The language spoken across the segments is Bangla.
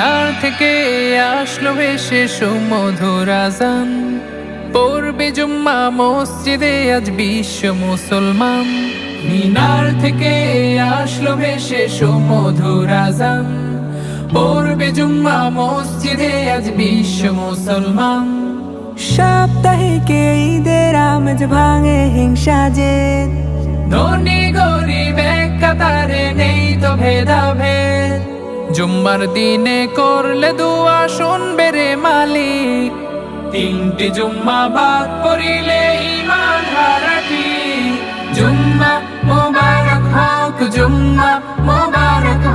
মিনার থেকে আসলো ভেসে সুমধুর আজান। পড়বে জুম্মা মসজিদে আজ বিশ্ব মুসলমান। মিনার থেকে আসলো ভেসে সুমধুর আজান। পড়বে জুম্মা মসজিদে আজ বিশ্ব মুসলমান। সাপ্তাহিকে ঈদের আমেজ ভাঙে হিংসা যে। ধনী গরিব এক কাতারে নেই তো ভেদাভেদ। জুম্মার দিনে করলে দুয়া শুনবে রে মালিক। তিনটি জুম্মা বাদ পড়িলে ইমান হারাটি। জুম্মা জুম্মা মোবারক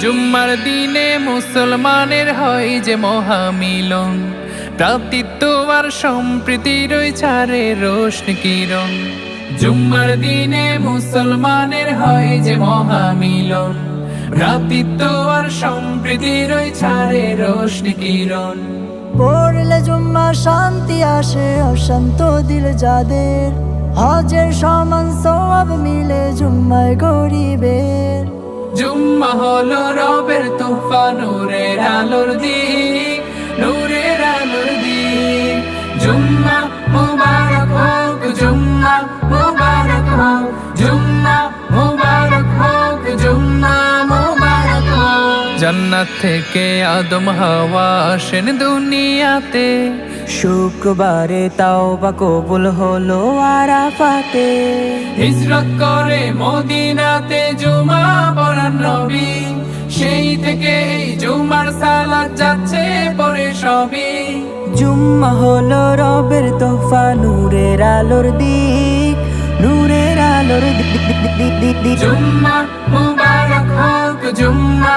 জুম্মার দিনে মুসলমানের হয় যে মহামিলন। প্রাপ্তিত্ব আর সম্প্রীতির ছাড়ে রোশন কিরণ। জুম্মার দিনে মুসলমানের হয় যে মহামিলন। ভ্রাতৃত্ব আর সম্প্রীতির ওই ছাড়ে রোশন কিরণ। পড়লে জুম্মা শান্তি আসে অশান্ত দিল যাদের। হজের সমান সব মিলে জুম্মায় গরিবের। জুম্মা হলো রবের তোফা নূরের আলোর দিক নূরের আলোর দিক। জুম্মা জান্নাত থেকে আদম হাওয়া আসেন দুনিয়াতে। শুক্রবারে তাও বা কবুল হলো আরাফাতে। হিজরত করে মদিনাতে জুমা পড়ান নবী। সেই থেকে জুমার সালাত যাচ্ছে পরে সবই। জুম্মা হলো রবের তোফা নূরের আলোর দিক, নূরের আলোর দিক। জুম্মা মুবারক হোক, জুম্মা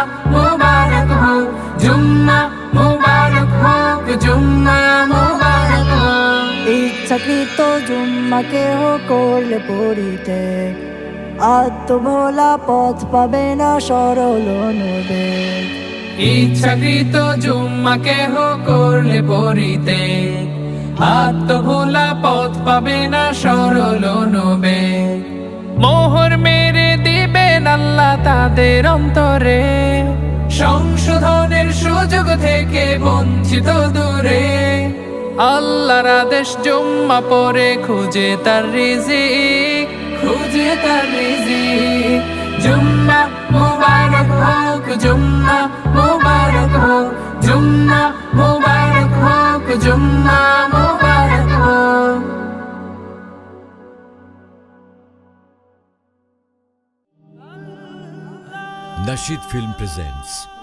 ইচ্ছাকৃত জুম্মাকে হো করলে পড়িতে আত্মভোলা পথ পাবে না সরল নবে ইচ্ছাকৃত জুম্মাকে হো করলে পরিতে। আত্মভোলা পথ পাবে না সরল নবে মোহর মেরে দিবেন আল্লাহ তাদের অন্তরে। সংশোধনের সুযোগ থেকে বঞ্চিত দূরে। আল্লাহর আদেশ জুম্মা পরে খুঁজে তার রিজিক। খুঁজে তার রিজিক। জুম্মা মুবারক হোক জুম্মা মুবারক হোক জুম্মা মুবারক হোক জুম্মা মুবারক হোক। Nashid Film presents